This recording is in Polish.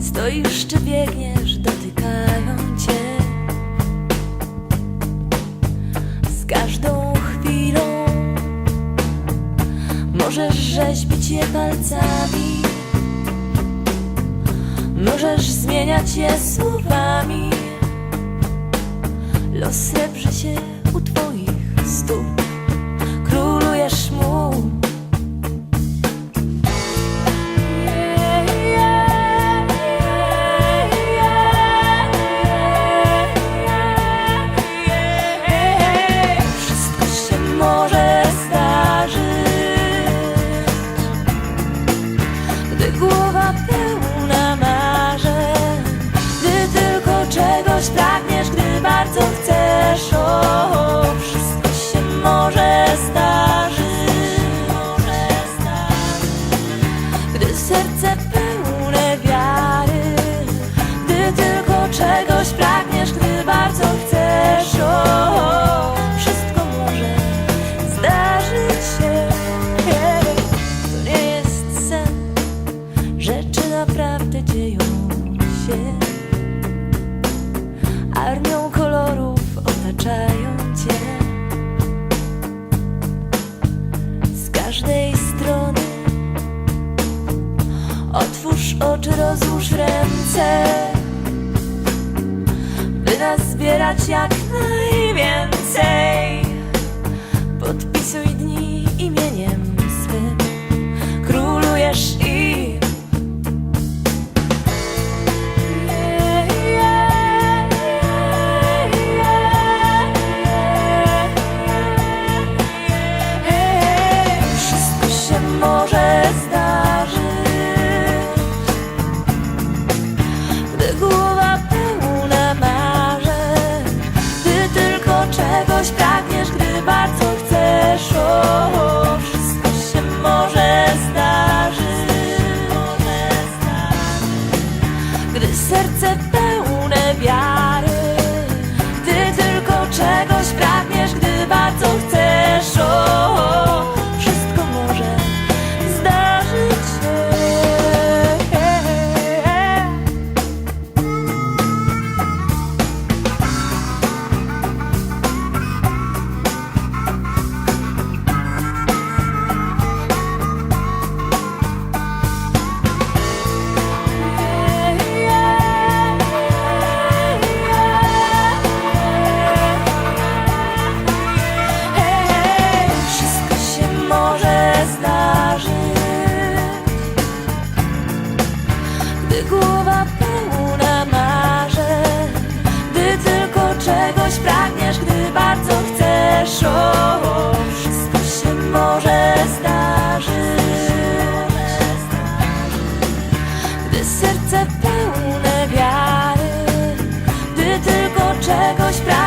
Stoisz czy biegniesz, dotykają cię. Z każdą chwilą możesz rzeźbić je palcami. Możesz zmieniać je słowami. Los srebrzy się u twoich stóp. Królujesz mu. Serce otwórz oczy, rozłóż ręce, by nas zbierać jak najwięcej. Podpisuj legos pra Czegoś pragniesz, gdy bardzo chcesz oh, oh. Wszystko się może zdarzyć Gdy serce pełne wiary Gdy tylko czegoś pragniesz